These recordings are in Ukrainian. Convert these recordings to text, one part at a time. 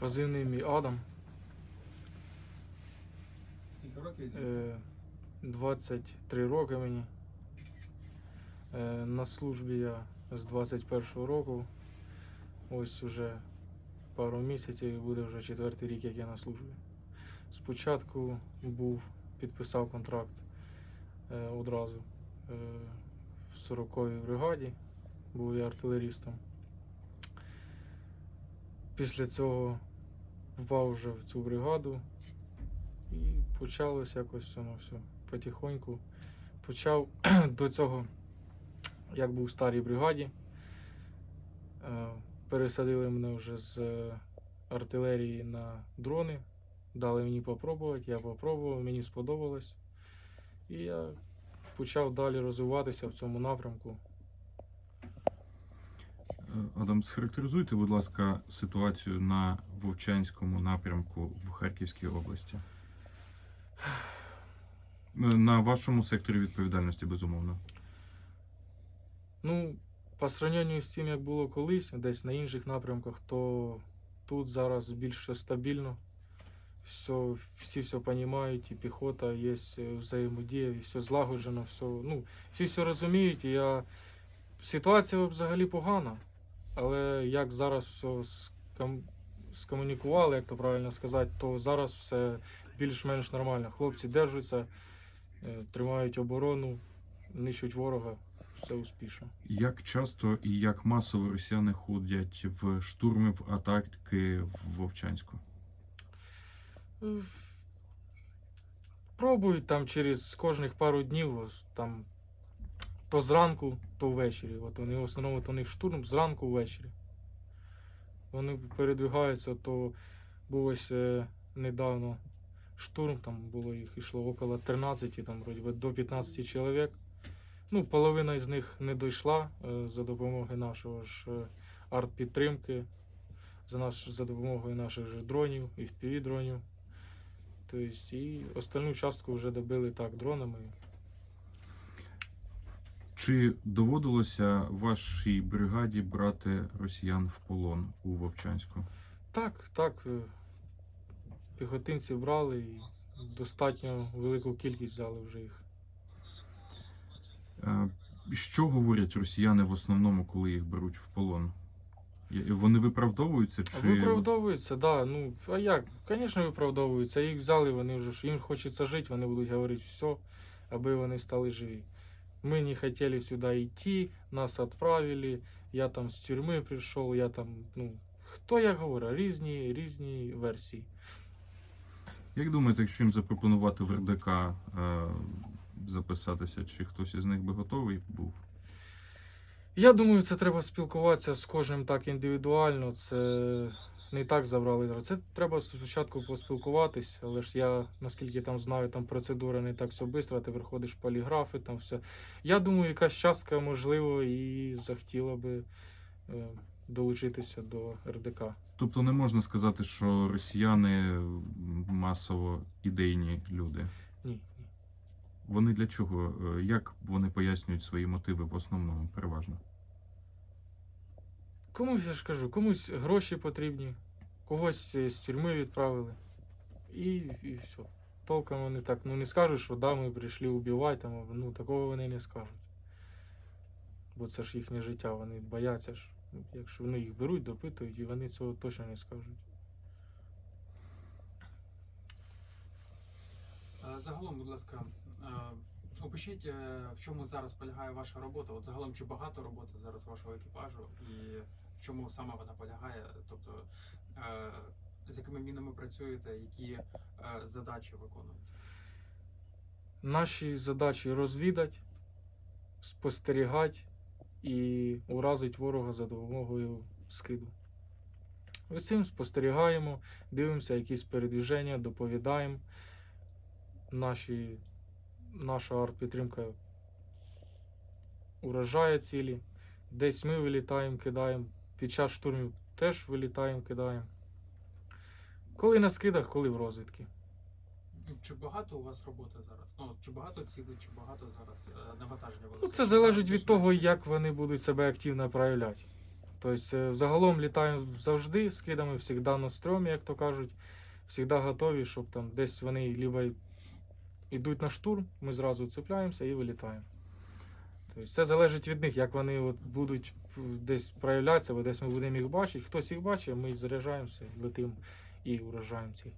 Позивний мій Адам. Скільки років? Е, 23 роки мені. Е, На службі я з 21 року. Ось уже пару місяців і буде вже четвертий рік, як я на службі. Спочатку був, підписав контракт е, одразу е, в 40-й бригаді, був я артилерістом. Після цього впав вже в цю бригаду і почалось якось воно все потихоньку. Почав до цього, як був в старій бригаді. Е, Пересадили мене вже з е, артилерії на дрони. Дали мені попробувати, я попробував, мені сподобалось. І я почав далі розвиватися в цьому напрямку. Адам, схарактеризуйте, будь ласка, ситуацію на Вовчанському напрямку в Харківській області. На вашому секторі відповідальності, безумовно. Ну, по сравненню з тим, як було колись, десь на інших напрямках, то тут зараз більш стабільно. Все, всі все розуміють, і піхота, є е, взаємодія, і все злагоджено, все, ну, всі все розуміють. І я... Ситуація взагалі погана. Але як зараз все ском... скомунікували, як то правильно сказати, то зараз все більш-менш нормально. Хлопці держаться, е, тримають оборону, нищуть ворога, все успішно. Як часто і як масово росіяни ходять в штурми, в атаки в Вовчанську? Е, Пробують там через кожних пару днів, там то зранку, то ввечері. От вони в основному у них штурм зранку ввечері. Вони передвигаються, то був ось е, недавно штурм, там було їх йшло около 13, там вроді до 15 чоловік. Ну, половина з них не дійшла е, за допомогою нашого ж е, артпідтримки, за, наш, за допомогою наших же дронів, і впіві дронів. Тобто, і остальну частку вже добили так дронами. Чи доводилося вашій бригаді брати росіян в полон у Вовчанську? Так, так. е, Піхотинці брали і достатньо велику кількість взяли вже їх. Е, Що говорять росіяни в основному, коли їх беруть в полон? Вони виправдовуються чи Виправдовуються, да. Ну, а як? Звісно, виправдовуються. Їх взяли, вони вже їм хочеться жити, вони будуть говорити все, аби вони стали живі. Ми не хотіли сюди йти, нас відправили, я там з тюрми прийшов, я там, ну, хто як говорить, різні, різні версії. як думаєте, якщо їм запропонувати в РДК е, записатися, чи хтось із них би готовий був? Я думаю, це треба спілкуватися з кожним так індивідуально. Це не так забрали. Це треба спочатку поспілкуватись, але ж я, наскільки там знаю, там процедура не так все швидко, ти приходиш поліграфи, там все. Я думаю, якась частка, можливо, і захотіла би е, долучитися до РДК. Тобто не можна сказати, що росіяни масово ідейні люди. Ні. Вони для чого? Е, Як вони пояснюють свої мотиви в основному, переважно? Комусь я ж кажу, комусь гроші потрібні, когось е, з тюрми відправили. І, і все. Толком вони так ну не скажуть, що да, ми прийшли убивати, там, ну такого вони не скажуть. Бо це ж їхнє життя, вони бояться ж. Якщо вони їх беруть, допитують, і вони цього точно не скажуть. Загалом, будь ласка, опишіть, е, в чому зараз полягає ваша робота. От загалом, чи багато роботи зараз вашого екіпажу, і чому саме вона полягає? Тобто, е, з якими мінами працюєте, які е, задачі виконуєте? Наші задачі розвідати, спостерігати і уразити ворога за допомогою скиду. Ось цим спостерігаємо, дивимося якісь передвіження, доповідаємо. Наші, наша артпідтримка уражає цілі. Десь ми вилітаємо, кидаємо. Під час штурмів теж вилітаємо, кидаємо. Коли на скидах, коли в розвідки. Ну, Чи багато у вас роботи зараз? Ну, чи багато цілей, чи багато зараз е, навантаження Ну, це залежить від того, як вони будуть себе активно проявляти. Тобто, е, загалом літаємо завжди з кидами, завжди на стрьомі, як то кажуть, завжди готові, щоб там десь вони либо йдуть на штурм, ми зразу цепляємося і вилітаємо. Тобто, це залежить від них, як вони от будуть десь проявлятися, бо десь ми будемо їх бачити. Хтось їх бачить, ми заряджаємося, летимо і уражаємо цих.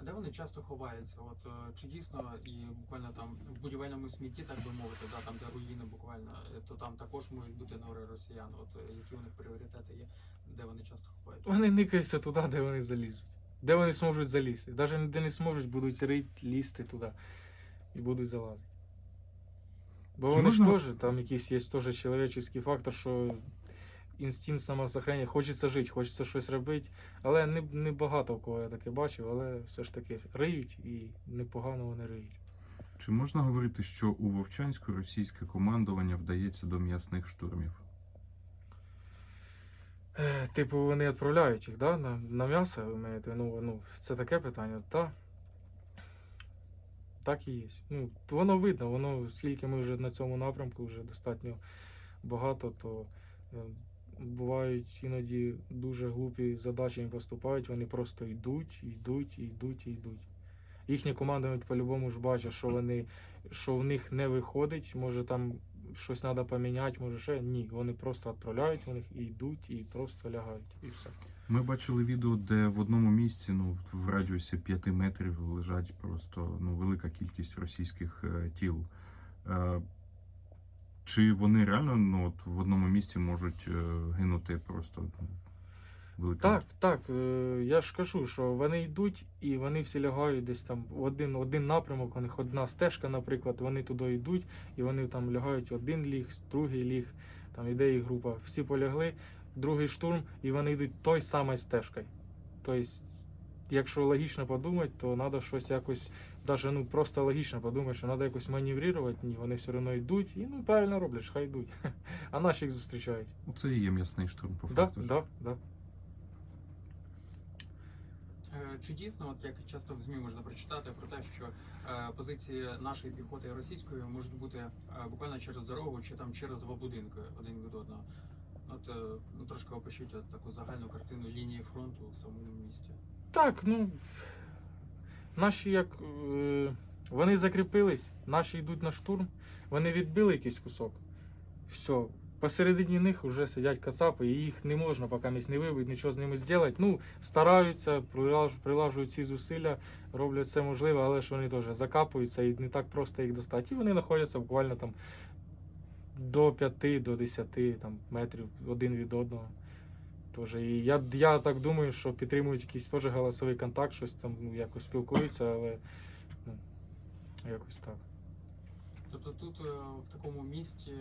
А Де вони часто ховаються? От е, чи дійсно і буквально там в будівельному смітті, так би мовити, да, там де руїни буквально, е, то там також можуть бути нори росіян. От е, які у них пріоритети є, де вони часто ховаються? Вони никаються туди, де вони залізуть. Де вони зможуть залізти. Навіть де не зможуть, будуть рить, лізти туди і будуть залазити. Бо Чи вони ж можна- теж, там якийсь є теж чоловічий фактор, що інстинкт самосохранення, хочеться жити, хочеться щось робити. Але не, не багато в кого я таке бачив, але все ж таки риють і непогано вони риють. Чи можна говорити, що у Вовчанську російське командування вдається до м'ясних штурмів? Е, Типу, вони відправляють їх, да? на, на м'ясо? Ну, ну, це таке питання, та. Так і є. Ну, воно видно, воно, скільки ми вже на цьому напрямку вже достатньо багато, то е, бувають іноді дуже глупі задачі їм поступають, вони просто йдуть, йдуть, йдуть, йдуть. Їхні командують по-любому ж бачать, що вони, що в них не виходить, може там щось треба поміняти, може ще. Ні, вони просто відправляють них і йдуть, і просто лягають, і все. Ми бачили відео, де в одному місці, ну в радіусі 5 метрів, лежать просто ну, велика кількість російських е, тіл. Е, чи вони реально ну, от, в одному місці можуть е, гинути просто ну, велика Так, так. Я ж кажу, що вони йдуть і вони всі лягають десь там в один, один напрямок, у них одна стежка, наприклад, вони туди йдуть, і вони там лягають один ліг, другий ліг, там іде їх група. Всі полягли, другий штурм, і вони йдуть той самою стежкою. Тобто, якщо логічно подумати, то треба щось якось, навіть ну, просто логічно подумати, що треба якось маневрувати, ні, вони все одно йдуть, і ну правильно роблять, хай йдуть. А наші їх зустрічають. Це і є м'ясний штурм, по Да, факту. ж. да, да. Е, Чи дійсно, от як часто в ЗМІ можна прочитати про те, що е, позиції нашої піхоти і російської можуть бути е, буквально через дорогу чи там через два будинки один від одного? От е, ну трошки опишіть от таку загальну картину лінії фронту в самому місті. Так, ну. Наші як. Е, вони закріпились, наші йдуть на штурм, вони відбили якийсь кусок. Все. Посередині них вже сидять кацапи, і їх не можна, поки місць не вибить, нічого з ними зробити. Ну, стараються, прилажують ці зусилля, роблять все можливе, але ж вони теж закапуються і не так просто їх достати. І вони знаходяться буквально там до 5 до 10 там, метрів один від одного. Тоже. І я, я так думаю, що підтримують якийсь теж голосовий контакт, щось там ну, якось спілкуються, але ну, якось так. Тобто тут е, в такому місті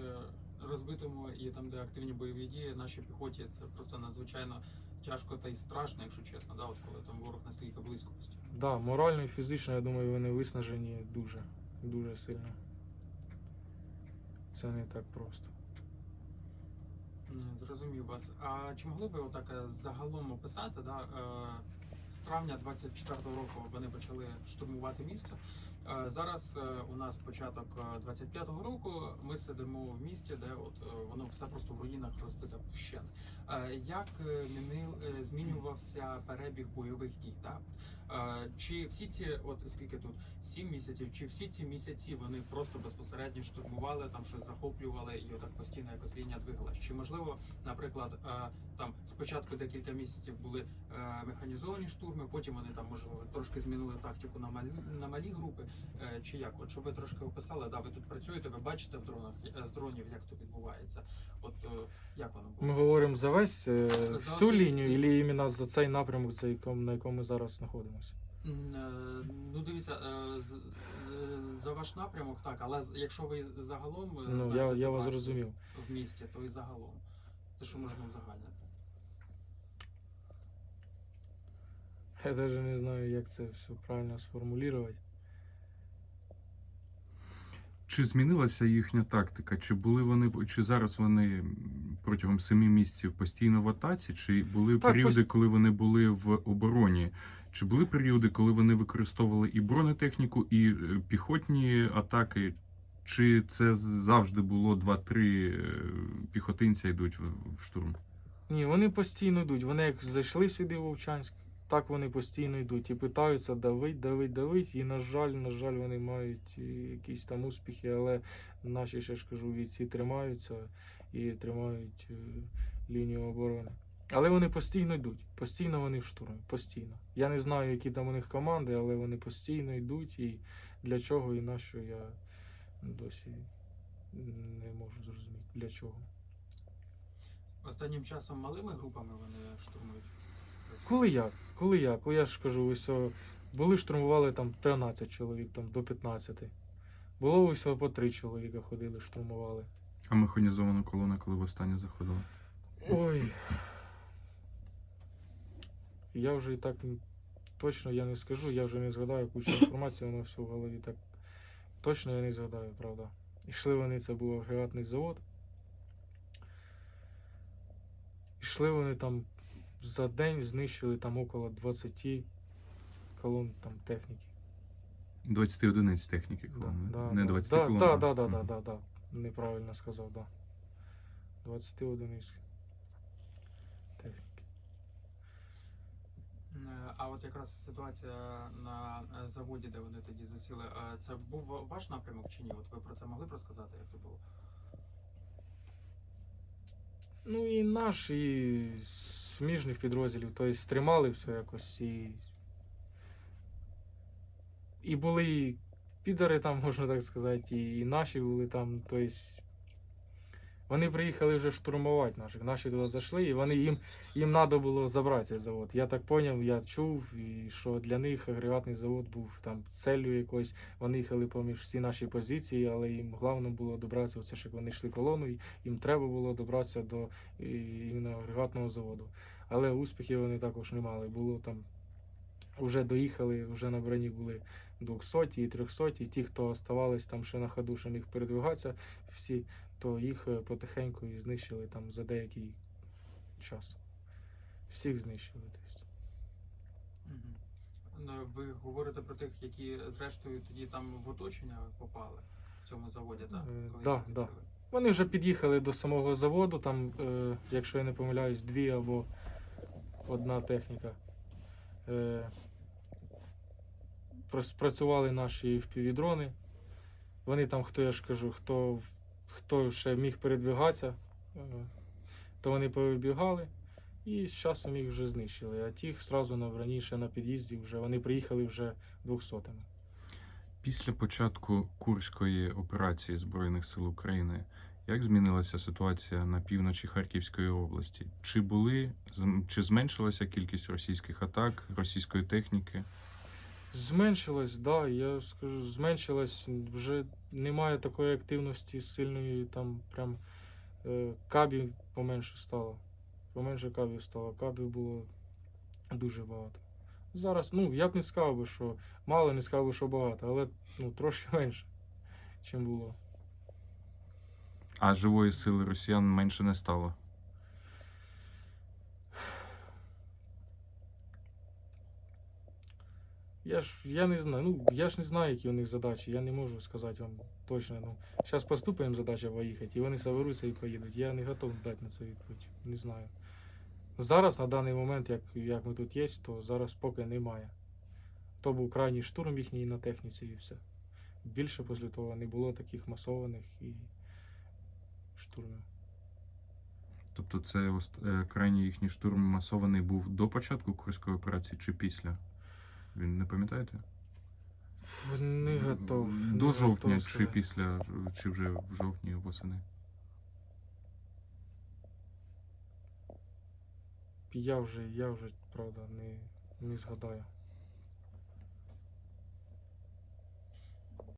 розбитому і там, де активні бойові дії, нашій піхоті це просто надзвичайно тяжко та й страшно, якщо чесно, да, от коли там ворог настільки близько постійно. Да, морально і фізично, я думаю, вони виснажені дуже, дуже сильно. Це не так просто. Зрозумів вас. А чи могли ви отак е, загалом описати? Да, е, з травня 24-го року вони почали штурмувати місто. Е, Зараз у нас початок е, 25-го року. Ми сидимо в місті, де от воно все просто в руїнах розбите вщент. Е, Як змінювався перебіг бойових дій? Да? Чи всі ці, от скільки тут, 7 місяців, чи всі ці місяці вони просто безпосередньо штурмували, там щось захоплювали і отак постійно якось лінія двигалась? Чи можливо, наприклад, е, там спочатку декілька місяців були е, механізовані штурми, потім вони там можливо трошки змінили тактику на малі на малі групи? Е, Чи як? От щоб ви трошки описали, да, ви тут працюєте, ви бачите в дронах з дронів, як то відбувається? От як воно було? Ми говоримо за весь За всю оцей- лінію, або іменно за цей напрямок, за якому, на якому ми зараз знаходимося. Е, Ну, дивіться, е, за ваш напрямок, так, але якщо ви загалом е, Ну, знаєте я, я вас зрозумів. в місті, то і загалом. Те, що можна узагальнити. Я навіть не знаю, як це все правильно сформулювати. Чи змінилася їхня тактика? Чи були вони чи зараз вони протягом семи місяців постійно в атаці? Чи були Так, періоди, пос- коли вони були в обороні? Чи були періоди, коли вони використовували і бронетехніку, і е, піхотні атаки? Чи це завжди було 2-3 е, піхотинця йдуть в, штурм? Ні, вони постійно йдуть. Вони як зайшли сюди в Вовчанськ, так вони постійно йдуть і питаються давить, давить, давить. І, на жаль, на жаль, вони мають е, якісь там успіхи, але наші, ще ж кажу, війці тримаються і тримають лінію оборони. Але вони постійно йдуть, постійно вони в штурмі, постійно. Я не знаю, які там у них команди, але вони постійно йдуть. І для чого і на що я досі не можу зрозуміти. Для чого. Останнім часом малими групами вони штурмують. Коли як? Коли як? Я ж кажу, ось були штурмували там 13 чоловік, там до 15. Було ось по 3 чоловіка ходили, штурмували. А механізована колона, коли востаннє заходила? Ой. Я вже і так точно я не скажу, я вже не згадаю кучу інформації, воно все в голові так. Точно я не згадаю, правда. Ішли вони, це був агрегатний завод. Ішли вони там за день знищили там около 20 колон там техніки. 20 одиниць техніки Да, колони. да, не да. 20 да, колон. да, а- да, да, да, да, да. Неправильно сказав, да. 20 одиниць техніки. Е, А от якраз ситуація на е, заводі, де вони тоді засіли, е, це був ваш напрямок чи ні? От ви про це могли б розказати, як то було? Ну і наш, і сміжних підрозділів, тобто стримали все якось і. І були і підари там, можна так сказати, і, наші були там, тобто. Вони приїхали вже штурмувати наших. Наші туди зайшли, і вони їм, їм треба було забрати завод. Я так зрозумів, я чув, і що для них агрегатний завод був там целью якоюсь. Вони їхали поміж всі наші позиції, але їм головне було добратися, оце ж як вони йшли колоною, їм треба було добратися до іменно агрегатного заводу. Але успіхів вони також не мали. Було там, вже доїхали, вже на броні були 200 і 300, і ті, хто оставались там ще на ходу, ще міг передвигатися, всі, то їх е, потихеньку і знищили там за деякий час. Всіх знищили. Ну, ви говорите про тих, які зрештою тоді там в оточення попали в цьому заводі, так? Е, Коли да, да. Вони вже під'їхали до самого заводу, там, е, якщо я не помиляюсь, дві або одна техніка. Е, Спрацювали наші впівдрони. Вони там, хто я ж кажу, хто, хто ще міг передвигатися, е, то вони повибігали і з часом їх вже знищили. А тих на броні на під'їзді вже вони приїхали вже двохсотими. Після початку Курської операції Збройних сил України, як змінилася ситуація на півночі Харківської області? Чи були чи зменшилася кількість російських атак, російської техніки? Зменшилась, да, я скажу, зменшилась. Вже немає такої активності сильної, там прям е, кабів поменше стало. Поменше кабів стало. Кабів було дуже багато. Зараз, ну, я б не сказав би, що мало, не сказав би, що багато, але ну, трошки менше, чим було. А живої сили росіян менше не стало. Я ж я не знаю. Ну я ж не знаю, які у них задачі. Я не можу сказати вам точно. Ну зараз поступимо задача поїхати, і вони соберуться і поїдуть. Я не готовий дати на це відповідь. Не знаю. Зараз, на даний момент, як, як ми тут є, то зараз поки немає. То був крайній штурм їхній на техніці і все. Більше після того не було таких масованих і штурмів. Тобто, це е, крайній їхній штурм масований був до початку Курської операції чи після? Він не пам'ятаєте? Не готов. не До готов чи після, чи вже в жовтні восени? Я вже, я вже, правда, не, не згадаю.